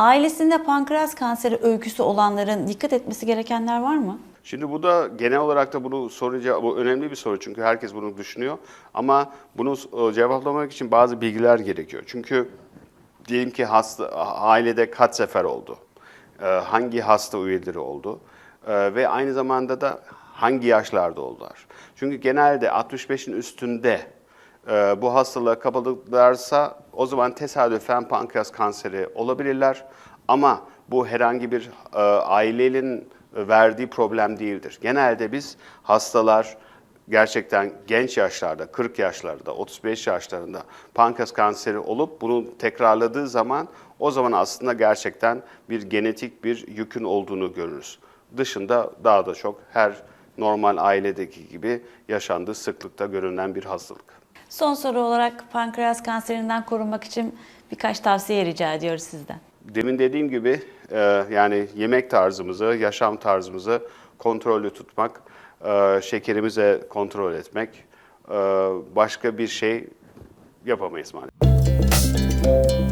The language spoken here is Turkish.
Ailesinde pankreas kanseri öyküsü olanların dikkat etmesi gerekenler var mı? Şimdi bu da genel olarak da bunu sorunca bu önemli bir soru çünkü herkes bunu düşünüyor. Ama bunu e, cevaplamak için bazı bilgiler gerekiyor. Çünkü diyelim ki hasta ailede kaç sefer oldu? E, Hangi hasta üyeleri oldu? E, Ve aynı zamanda da hangi yaşlarda oldular? Çünkü genelde 65'in üstünde e, bu hastalığa kapıldılarsa o zaman tesadüfen pankreas kanseri olabilirler. Ama bu herhangi bir e, ailenin verdiği problem değildir. Genelde biz hastalar gerçekten genç yaşlarda, 40 yaşlarda, 35 yaşlarında pankreas kanseri olup bunu tekrarladığı zaman o zaman aslında gerçekten bir genetik bir yükün olduğunu görürüz. Dışında daha da çok her normal ailedeki gibi yaşandığı sıklıkta görünen bir hastalık. Son soru olarak pankreas kanserinden korunmak için birkaç tavsiye rica ediyoruz sizden. Demin dediğim gibi e, yani yemek tarzımızı, yaşam tarzımızı kontrollü tutmak, e, şekerimize kontrol etmek, e, başka bir şey yapamayız maalesef.